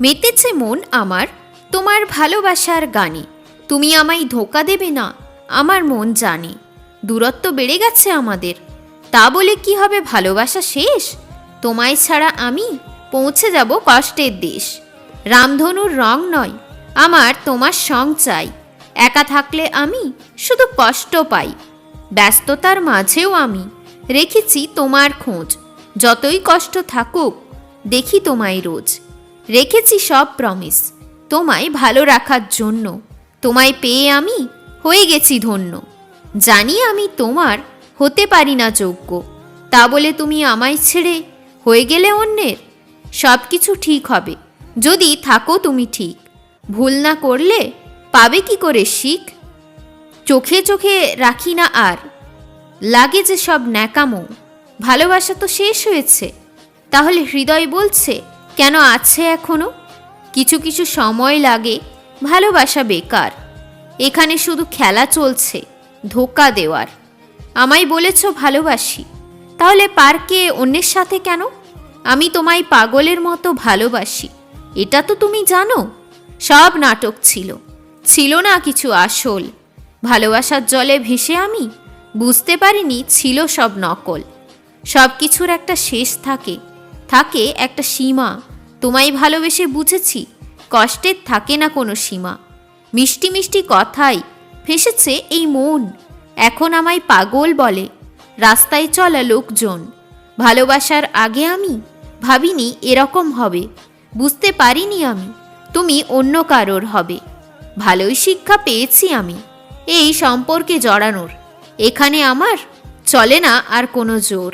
মেতেছে মন আমার, তোমার ভালোবাসার গানে। তুমি আমায় ধোকা দেবে না, আমার মন জানে। দূরত্ব বেড়ে গেছে আমাদের, তা বলে কি হবে ভালোবাসা শেষ? তোমায় ছাড়া আমি পৌঁছে যাব কষ্টের দেশ। রামধনুর রং নয়, আমার তোমার সং চাই। একা থাকলে আমি শুধু কষ্ট পাই। ব্যস্ততার মাঝেও আমি রেখেছি তোমার খোঁজ। যতই কষ্ট থাকুক, দেখি তোমায় রোজ। রেখেছি সব প্রমিস তোমায় ভালো রাখার জন্য। তোমায় পেয়ে আমি হয়ে গেছি ধন্য। জানি আমি তোমার হতে পারি না যোগ্য। তা বলে তুমি আমায় ছেড়ে হয়ে গেলে অন্যের? সব কিছু ঠিক হবে। যদি থাকো তুমি ঠিক। ভুল না করলে পাবে কি করে শিখ? চোখে চোখে রাখি না আর। লাগে যে সব ন্যাকামো। ভালোবাসা তো শেষ হয়েছে। তাহলে হৃদয় বলছে কেন আছে এখনও? কিছু কিছু সময় লাগে, ভালোবাসা বেকার। এখানে শুধু খেলা চলছে, ধোকা দেওয়ার। আমায় বলেছ ভালোবাসি, তাহলে পার্কে অন্যের সাথে কেন? আমি তোমায় পাগলের মতো ভালোবাসি, এটা তো তুমি জানো। সব নাটক ছিল ছিল না কিছু আসল। ভালোবাসার জলে ভেসে আমি, বুঝতে পারিনি ছিল সব নকল। সব কিছুর একটা শেষ থাকে থাকে একটা সীমা। তোমায় ভালোবেসে বুঝেছি কষ্টের থাকে না কোনো সীমা। মিষ্টি মিষ্টি কথাই ফেসেছে এই মন, এখন আমায় পাগল বলে, রাস্তায় চলা লোকজন। ভালোবাসার আগে আমি ভাবিনি এরকম হবে, বুঝতে পারিনি আমি তুমি অন্য কারোর হবে। ভালোই শিক্ষা পেয়েছি আমি, এই সম্পর্কে জড়ানোর, এখানে আমার চলে না আর কোনো জোর।